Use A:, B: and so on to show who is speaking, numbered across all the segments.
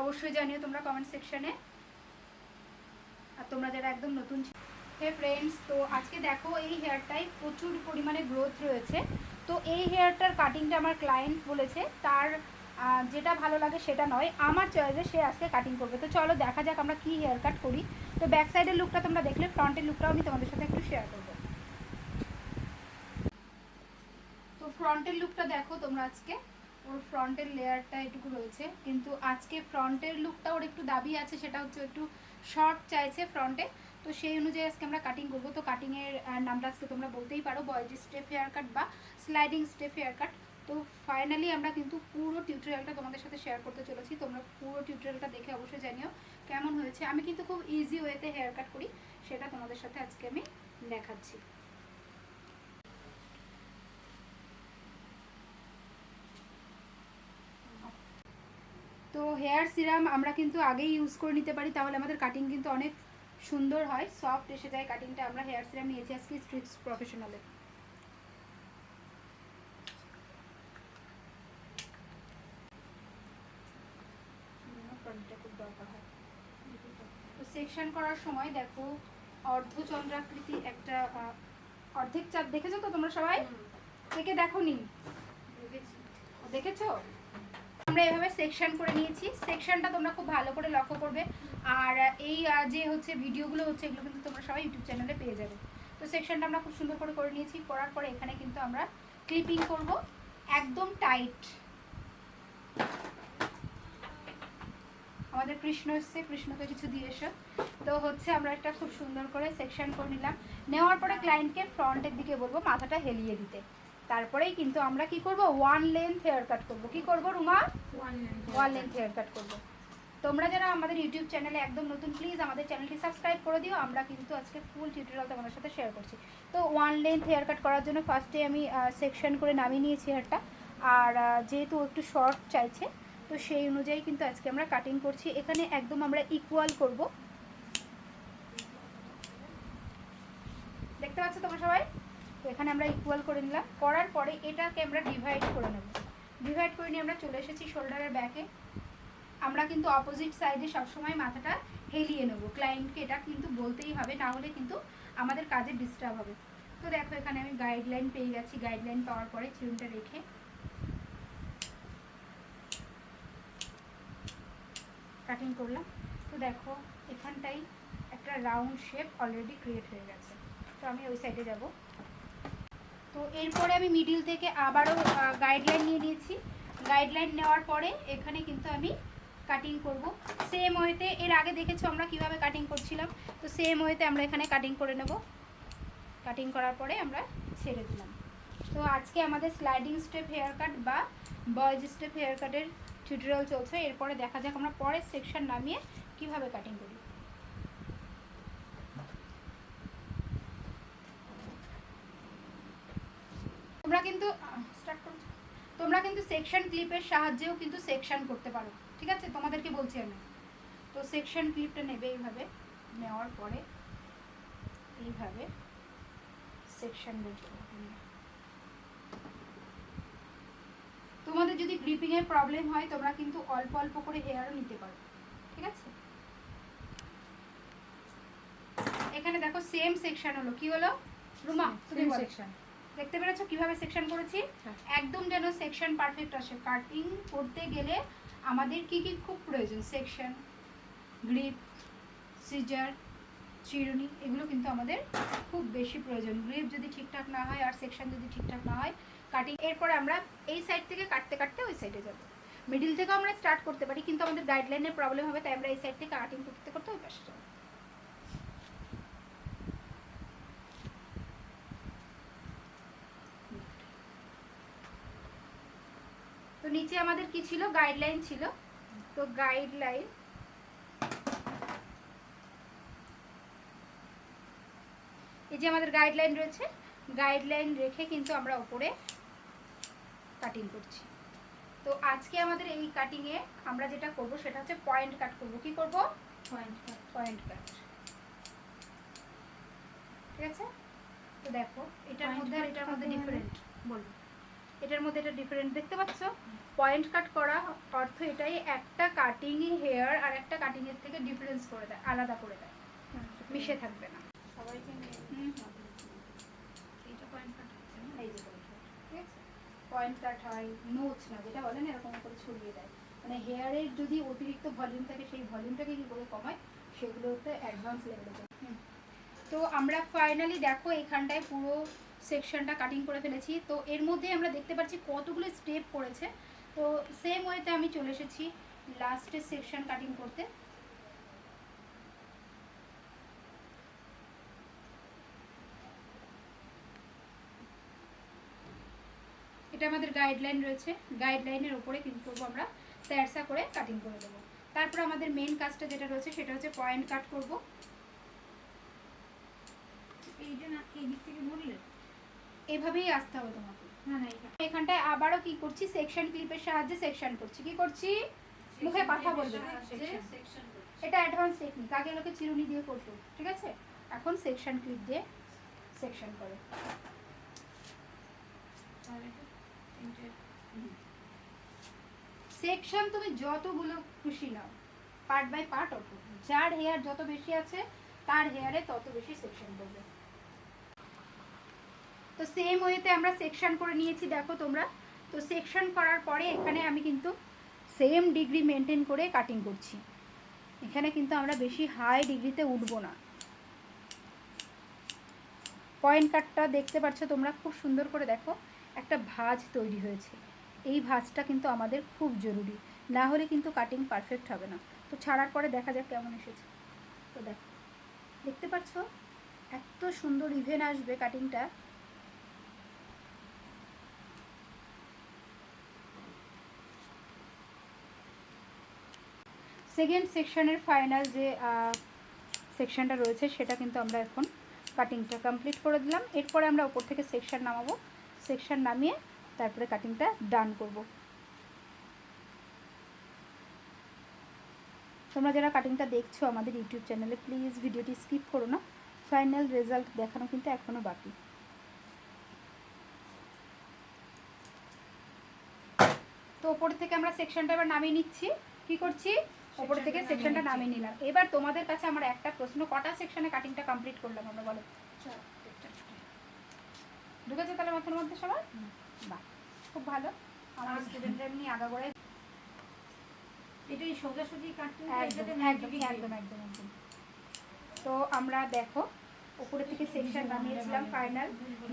A: অবশ্যই জানিও তোমরা কমেন্ট সেকশনে আর তোমরা যারা একদম নতুন হে ফ্রেন্ডস তো আজকে দেখো এই হেয়ারটাই প্রচুর পরিমাণে গ্রোথ রয়েছে। তো এই হেয়ারটার কাটিংটা আমার ক্লায়েন্ট বলেছে, তার যেটা ভালো লাগে সেটা নয়, আমার চয়েসে সে আজকে কাটিং করবে। তো চলো দেখা যাক আমরা কি হেয়ার কাট করি। তো ব্যাক সাইডের লুকটা তোমরা দেখলে ফ্রন্টের লুকটাও আমি তোমাদের সাথে একটু শেয়ার করব। তো ফ্রন্টের লুকটা দেখো তোমরা আজকে। ওর ফ্রন্টের লেয়ারটা এটুকু রয়েছে। কিন্তু আজকে ফ্রন্টের লুকটা ওর একটু দাবি আছে, সেটা হচ্ছে একটু শর্ট চাইছে ফ্রন্টে। তো সেই অনুযায়ী আজকে আমরা কাটিং করব। তো কাটিংয়ের নামটা আজকে তোমরা বলতেই পারো বয়েজ স্টেপ হেয়ার কাট বা স্লাইডিং স্টেপ হেয়ার কাট তো ফাইনালি আমরা কিন্তু পুরো টিউটোরিয়ালটা তোমাদের সাথে শেয়ার করতে চলেছি। তোমরা পুরো টিউটোরিয়ালটা দেখে অবশ্যই জানিও কেমন হয়েছে। আমি কিন্তু খুব ইজি ওয়েতে হেয়ার কাট করি, সেটা তোমাদের সাথে আজকে আমি দেখাচ্ছি। তো হেয়ার সিরাম আমরা কিন্তু আগেই ইউজ করে নিতে পারি তাহলে আমাদের কাটিং কিন্তু অনেক সুন্দর হয়। সফট এসে যায় কাটিংটা আমরা হেয়ার সিরাম নিয়েছি আজকে স্ট্রিক্স প্রফেশনালে তো সেকশন করার সময় দেখো অর্ধচন্দ্রাকৃতি একটা অর্ধেক চাঁদ দেখেছ তো তোমরা সবাই? থেকে দেখো নি? দেখেছ? আমরা এভাবে সেকশন করে নিয়েছি। সেকশনটা তোমরা খুব ভালো করে লক্ষ্য করবে। আর এই যে হচ্ছে ভিডিওগুলো হচ্ছে, এগুলো কিন্তু তোমরা সবাই ইউটিউব চ্যানেলে পেয়ে যাবে। তো সেকশনটা আমরা খুব সুন্দর করে করে নিয়েছি। করার পরে এখানে কিন্তু আমরা ক্লিপিং করব। একদম টাইট আমাদের কৃষ্ণ এসছে। কৃষ্ণকে কিছু দিয়ে এসো। তো হচ্ছে আমরা একটা খুব সুন্দর করে সেকশন করে নিলাম। নেওয়ার পরে ক্লায়েন্টকে ফ্রন্টের দিকে বলব, মাথাটা হেলিয়ে দিতে। তারপরেই কিন্তু আমরা কি করব? ওয়ান লেন্থ হেয়ার কাট করব। কি করব Ruma? One length hair cut করব। তোমরা যারা আমাদের ইউটিউব চ্যানেলে একদম নতুন প্লিজ আমাদের চ্যানেলটি সাবস্ক্রাইব করে দিও। আমরা কিন্তু আজকে ফুল টিউটোরিয়াল তোমাদের সাথে শেয়ার করছি। তো ওয়ান লেন্থ হেয়ার কাট করার জন্য ফার্স্টে আমি সেকশন করে নামিয়ে নিয়েছি হেয়ারটা আর যেহেতু একটু শর্ট চাইছে তো সেই অনুযায়ী কিন্তু আজকে আমরা কাটিং করছি। এখানে একদম আমরা ইকুয়াল করব। দেখতে পাচ্ছ তোমরা সবাই? তো এখানে আমরা ইকুয়াল করে নিলাম। করার পরে এটাকে আমরা ডিভাইড করে নেব। ডিভাইড করে নিয়ে আমরা চলে এসেছি শোল্ডারের ব্যাকে আমরা কিন্তু অপোজিট সাইডে সবসময় মাথাটা হেলিয়ে নেব। ক্লায়েন্টকে এটা কিন্তু বলতেই হবে, না হলে কিন্তু আমাদের কাজে ডিস্টার্ব হবে। তো দেখো এখানে আমি গাইডলাইন পেয়ে গেছি। গাইডলাইন পাওয়ার পরে চিরুনটা রেখে কাটিং করলাম। তো দেখো এখানটাই একটা রাউন্ড শেপ অলরেডি ক্রিয়েট হয়ে গেছে। তো আমি ওই সাইডে যাব। তো এরপরে আমি মিডিল থেকে আবারও গাইডলাইন নিয়ে নিয়েছি। গাইডলাইন নেওয়ার পরে এখানে কিন্তু আমি কাটিং করব। সেম ওয়েতে এর আগে দেখেছ আমরা কীভাবে কাটিং করছিলাম? তো সেম ওয়েতে আমরা এখানে কাটিং করে নেব। কাটিং করার পরে আমরা ছেড়ে দিলাম। তো আজকে আমাদের স্লাইডিং স্টেপ হেয়ার কাট বা বয়েজ স্টেপ হেয়ার কাটের টিউটোরিয়াল চলছে। এরপরে দেখা যাক আমরা পরের সেকশন নামিয়ে কীভাবে কাটিং করি তোমরা কিন্তু স্টার্ট করছ তোমরা কিন্তু সেকশন ক্লিপের সাহায্যেও কিন্তু সেকশন করতে পারো। ঠিক আছে? তোমাদেরকে বলছি আমি। তো সেকশন ক্লিপটা নেবে এইভাবে নেওয়ার পরে এইভাবে সেকশন বের তোমাদের যদি গ্রিপিং এর প্রবলেম হয় তোমরা কিন্তু অল্প অল্প করে হেয়ারও নিতে পারো। ঠিক আছে? এখানে দেখো সেম সেকশন হলো। কি হলো? রুমা।
B: সেকশন
A: দেখতে পেরেছ কীভাবে সেকশন করেছি?
B: হ্যাঁ।
A: একদম যেন সেকশন পারফেক্ট আসে। কাটিং করতে গেলে আমাদের কি কি খুব প্রয়োজন? সেকশন গ্রিপ সিজার চিরুনি এগুলো কিন্তু আমাদের খুব বেশি প্রয়োজন। গ্রিপ যদি ঠিকঠাক না হয় আর সেকশন যদি ঠিকঠাক না হয় কাটিং এরপর আমরা এই সাইড থেকে কাটতে কাটতে ওই সাইডে যাব। মিডিল থেকেও আমরা স্টার্ট করতে পারি কিন্তু আমাদের গাইডলাইনের প্রবলেম হবে তাই আমরা এই সাইড থেকে কাটিং করতে করতে ওই পাশে যাব। নিচে আমাদের কি ছিল? গাইডলাইন ছিল। তো গাইডলাইন এই যে আমাদের গাইডলাইন রয়েছে গাইডলাইন রেখে কিন্তু আমরা উপরে কাটিং করছি। তো আজকে আমাদের এই কাটিংয়ে আমরা যেটা করব সেটা হচ্ছে পয়েন্ট কাট করব। কি করব?
B: পয়েন্ট কাট
A: পয়েন্ট কাট ঠিক আছে? তো দেখো এটার মধ্যে আর এটার মধ্যে ডিফারেন্ট বলব এটার মধ্যে এটা ডিফারেন্ট দেখতে পাচ্ছ? পয়েন্ট কাট করা অর্থ এটাই একটা কাটিং হেয়ার আর একটা কাটিং এর থেকে ডিফারেন্স করে দেয় আলাদা করে দেয়। মিশে থাকবে না।
B: সবাইকে
A: হুম।
B: এইটা পয়েন্ট কাট হচ্ছে
A: হয় নোচ না যেটা বলেন এরকম করে ছড়িয়ে দেয়। মানে হেয়ারের যদি অতিরিক্ত ভলিউম থাকে সেই ভলিউমটাকে কি করে কমায় সেগুলোতে অ্যাডভান্স লেভেলে যায় তো আমরা ফাইনালি দেখো এখানটায় পুরো সেকশনটা কাটিং করে ফেলেছি। তো এর মধ্যে আমরা দেখতে পাচ্ছি কতগুলো স্টেপ পড়েছে তো সেম ওয়েতে আমি চলে এসেছি লাস্টের সেকশন কাটিং করতে। এটা আমাদের গাইডলাইন রয়েছে। গাইডলাইনের ওপরে কিন্তু করব আমরা। তেরসা করে কাটিং করে দেবো। তারপর আমাদের মেন কাজটা যেটা রয়েছে সেটা হচ্ছে পয়েন্ট কাট করব।
B: এইটা না, এই দিক থেকে বললে
A: এভাবেই আসতে হবে তোমাকে।
B: না না
A: এখানটায় আবারও কি করছি? সেকশন ক্লিপের সাহায্যে সেকশন করছি। কি করছি? মুখে কথা বলবে। এটা অ্যাডভান্স টেকনিক আগে লোকে চিরুনি দিয়ে করতো ঠিক আছে? এখন সেকশন ক্লিপ দিয়ে সেকশন করে। সেকশন তুমি যতগুলো খুশি নাও। পার্ট বাই পার্ট অত যার হেয়ার যত বেশি আছে তার হেয়ারে তত বেশি সেকশন করবে। তো সেম ওয়েতে আমরা সেকশন করে নিয়েছি, দেখো তোমরা। তো সেকশন করার পরে এখানে আমি কিন্তু সেম ডিগ্রি মেনটেন করে কাটিং করছি। এখানে কিন্তু আমরা বেশি হাই ডিগ্রিতে উঠবো না। পয়েন্ট কাটটা দেখতে পাচ্ছ তোমরা, খুব সুন্দর করে দেখো, একটা ভাঁজ তৈরি হয়েছে। এই ভাজটা কিন্তু আমাদের খুব জরুরি, না হলে কিন্তু কাটিং পারফেক্ট হবে না। তো ছাড়ার পরে দেখা যাক কেমন এসেছে। তো দেখো, দেখতে পাচ্ছ? এত সুন্দর ইভেন আসবে কাটিংটা সেকেন্ড সেকশনের ফাইনাল যে সেকশনটা রয়েছে, সেটা কিন্তু আমরা এখন কাটিংটা কমপ্লিট করে দিলাম। এরপরে আমরা ওপর থেকে সেকশন নামাবো। সেকশন নামিয়ে তারপরে কাটিংটা ডান করব। তোমরা যারা কাটিংটা দেখছ আমাদের ইউটিউব চ্যানেলে প্লিজ ভিডিওটি স্কিপ করো না। ফাইনাল রেজাল্ট দেখানো কিন্তু এখনও বাকি। তো ওপর থেকে আমরা সেকশনটা এবার নামিয়ে নিচ্ছি। কি করছি? ওপর থেকে সেকশনটা
B: নামিয়ে
A: নিলাম। এবার তোমাদের কাছে আমার একটা প্রশ্ন কটা সেকশনে কাটিংটা কমপ্লিট করলাম আমরা বলো? ঢুকেছে তাহলে মাথার মধ্যে সবার? বাহ খুব ভালো। আমার স্টুডেন্টরা এমনি আগাগোড়ায়
B: এটাই সোজাসুজি কাটতে
A: একদম একদম একদম একদম একদম। তো আমরা দেখো উপরে থেকে সেকশন নামিয়েছিলাম ফাইনাল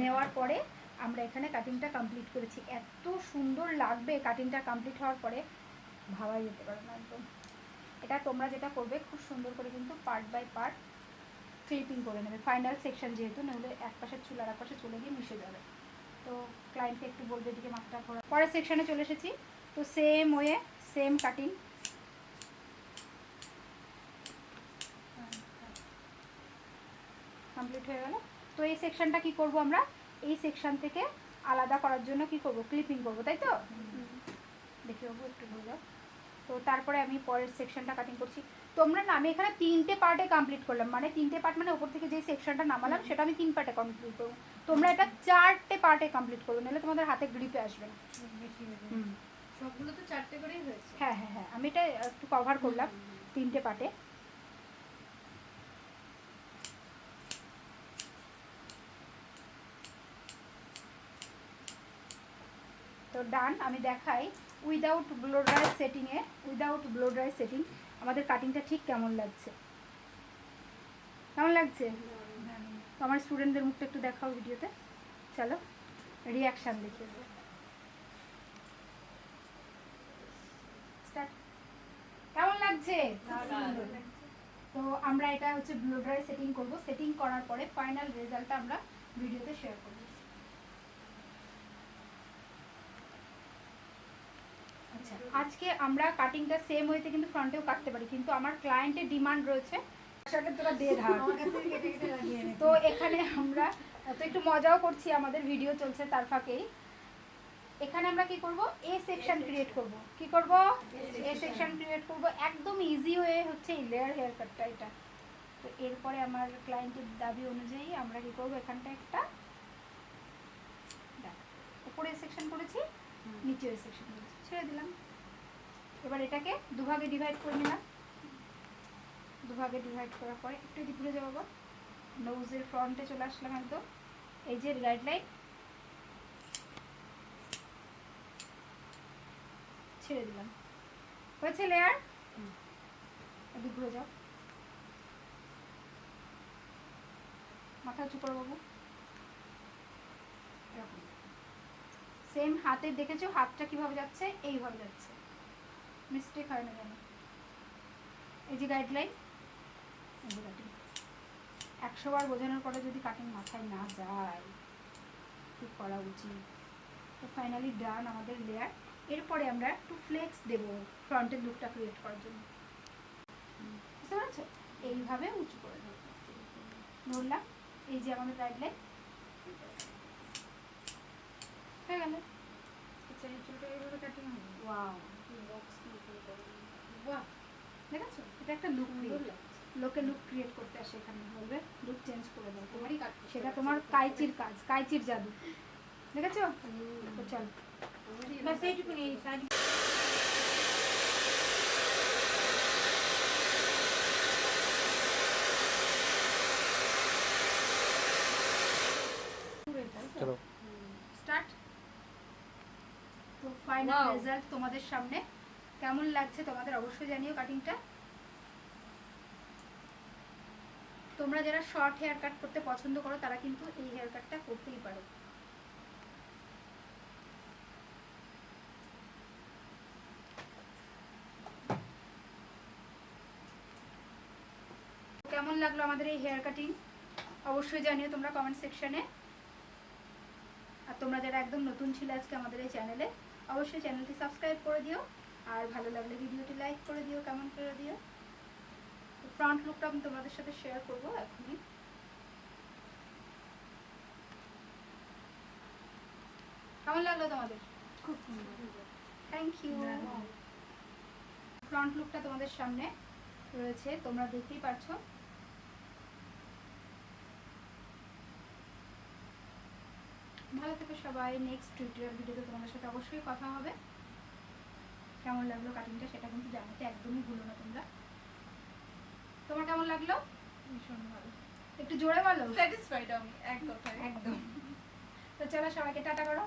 A: নেওয়ার পরে আমরা এখানে কাটিংটা কমপ্লিট করেছি। এত সুন্দর লাগবে কাটিংটা কমপ্লিট হওয়ার পরে ভাবাই যেতে পারে না একদম। এটা তোমরা যেটা করবে খুব সুন্দর করে কিন্তু পার্ট বাই পার্ট ক্লিপিং করে নেবে। ফাইনাল সেকশন যেহেতু নাহলে এক পাশে চুল আর এক পাশে চলে গিয়ে মিশে যাবে। তো ক্লায়েন্টকে একটু বলবে এদিকে মাথা ঘোরা পরের সেকশনে চলে এসেছি। তো same way same cutting complete হয়ে গেল। তো এই সেকশনটা কি করব আমরা? এই সেকশন থেকে আলাদা করার জন্য কি করব? ক্লিপিং করব তাই তো? দেখি বাবু একটু হয়ে যাও তো তারপরে আমি পরের সেকশনটা কাটিং করছি। তোমরা না আমি এখানে তিনটে পার্টে কমপ্লিট করলাম। মানে তিনটে পার্ট মানে ওপর থেকে যে সেকশনটা নামালাম সেটা আমি তিন পার্টে কমপ্লিট করব। তোমরা এটা চারটে পার্টে কমপ্লিট করবে নাহলে তোমাদের হাতে গ্রিপে আসবে না।
B: সবগুলো তো চারটে করেই হয়েছে।
A: হ্যাঁ হ্যাঁ হ্যাঁ আমি এটা একটু কভার করলাম তিনটে পার্টে তো ডান আমি দেখাই। উইদাউট ব্লো ড্রাই সেটিংয়ে উইদাউট ব্লো ড্রাই সেটিং আমাদের কাটিংটা ঠিক কেমন লাগছে? কেমন লাগছে? তো আমার স্টুডেন্টদের মুখটা একটু দেখাও ভিডিওতে চলো রিয়াকশান দেখিয়ে দেবো কেমন লাগছে? তো আমরা এটা হচ্ছে ব্লো ড্রাই সেটিং করব। সেটিং করার পরে ফাইনাল রেজাল্টটা আমরা ভিডিওতে শেয়ার করব। আজকে আমরা কাটিংটা সেম ওয়েতে কিন্তু ফ্রন্টেও কাটতে পারি কিন্তু আমার ক্লায়েন্টের ডিমান্ড রয়েছে। তোরা ধার। তো এখানে আমরা তো একটু মজাও করছি আমাদের ভিডিও চলছে তার ফাঁকেই। এখানে আমরা কি করব? এ সেকশন ক্রিয়েট করব। কি করব? এ সেকশন ক্রিয়েট করব। একদম ইজি হয়ে হচ্ছে এই লেয়ার হেয়ার কাটটা এটা। তো এরপরে আমার ক্লায়েন্টের দাবি অনুযায়ী আমরা কি করব? এখানটা একটা উপর সেকশন করেছি। নিচে সেকশন ছেড়ে দিলাম। এবার এটাকে দুভাগে ডিভাইড করে নিলাম। দুভাগে ডিভাইড করার পরে একটু এদিকে ঘুরে যাব নোজের ফ্রন্টে চলে আসলাম একদম। এই যে গাইডলাইন ছেড়ে দিলাম। হয়েছে লেয়ার এদিকে ঘুরে যাও। মাথা উঁচু করো বাবু এরকম সেম হাতে দেখেছ? হাতটা কীভাবে যাচ্ছে? এইভাবে যাচ্ছে। মিস্টেক হয় না কেন? এই যে গাইডলাইন একশো বার বোঝানোর পরে যদি কাটিং মাথায় না যায়, কি করা উচিত? তো ফাইনালি ডান আমাদের লেয়ার এরপরে আমরা একটু ফ্লেক্স দেবো ফ্রন্টের লুকটা ক্রিয়েট করার জন্য। বুঝতে পারছ? এইভাবে উঁচু করে ধরলাম এই যে আমাদের গাইডলাইন হয়ে গেল।
B: চুলটা এইভাবে কাটিং হবে
A: ওয়াও
B: বাহ
A: দেখেছ? এটা একটা লুক লোকে লুক ক্রিয়েট করতে আসে এখানে বলবে লুক চেঞ্জ করে দাও।
B: তোমারই
A: সেটা তোমার কাইচির কাজ কাইচির জাদু। দেখেছ? তো চল।
B: বাস এইটুকুনি
C: চলো
A: স্টার্ট তো ফাইনাল রেজাল্ট তোমাদের সামনে। কেমন লাগছে তোমাদের অবশ্যই জানিও কাটিংটা তোমরা যারা শর্ট হেয়ার কাট করতে পছন্দ করো তারা কিন্তু এই হেয়ার কাটটা করতেই পারো। কেমন লাগল আমাদের এই হেয়ার কাটিং অবশ্যই জানিও তোমরা কমেন্ট সেকশনে আর তোমরা যারা একদম নতুন ছিল আজকে আমাদের এই চ্যানেলে অবশ্যই চ্যানেলটি সাবস্ক্রাইব করে দিও আর ভালো লাগলে ভিডিওটি লাইক করে দিও কমেন্ট করে দিও। ফ্রন্ট লুকটা আমি তোমাদের সাথে শেয়ার করব এখনই। কেমন লাগল তোমাদের?
B: খুব সুন্দর।
A: থ্যাংক ইউ ফ্রন্ট লুকটা তোমাদের সামনে রয়েছে তোমরা দেখতেই পারছ। ভালো থেকে সবাই নেক্সট টিউটোরিয়াল ভিডিওতে তোমাদের সাথে অবশ্যই কথা হবে। কেমন লাগল কাটিংটা সেটা কিন্তু জানাতে একদমই ভুলো না তোমরা। তোমার কেমন লাগল?
B: ভীষণ ভালো।
A: একটু জোরে বলো।
B: স্যাটিসফাইড আমি এক কথায়।
A: একদম। তো চলো সবাইকে টাটা করো।